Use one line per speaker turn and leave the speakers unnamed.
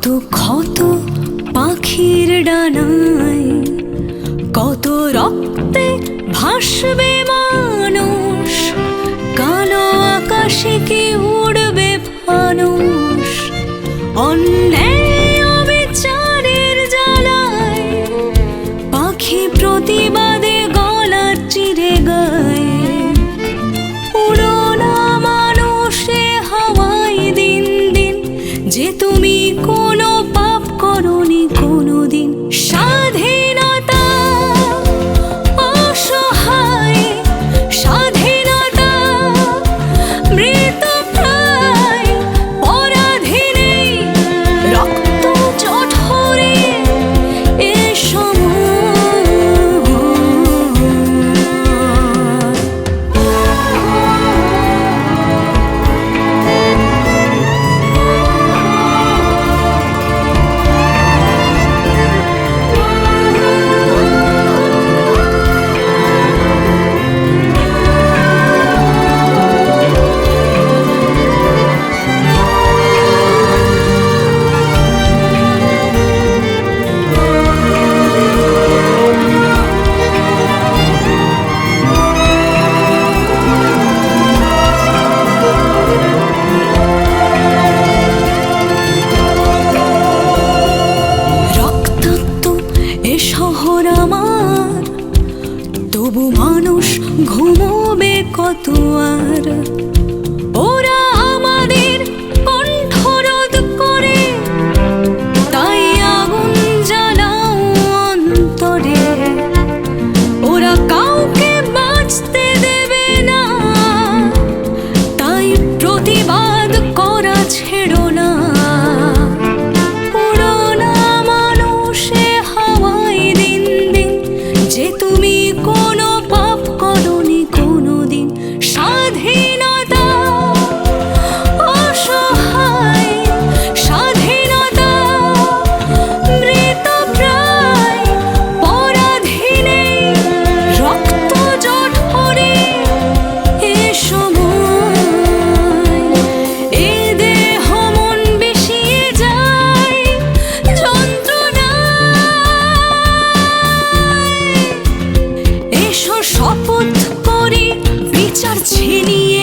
কত ক্ষত পাখির ডানায়, কত রক্তে ভাসবে মানুষ, কালো আকাশে কি উড়বে মানুষ? অন্যায় অবিচারের জ্বালায়, পাখি প্রতিবাদে গলার চিরে গায়। উড়ো মানুষে হাওয়ায় দিন দিন যে তুমি কোন শহর আমার। তবু মানুষ ঘুমোবে কত আর? ওরা আমাদের কণ্ঠরোধ করে, তাই আগুন ওরা কাউকে না, তাই প্রতিবাদ করা শপথ করে বিচার ছিনিয়ে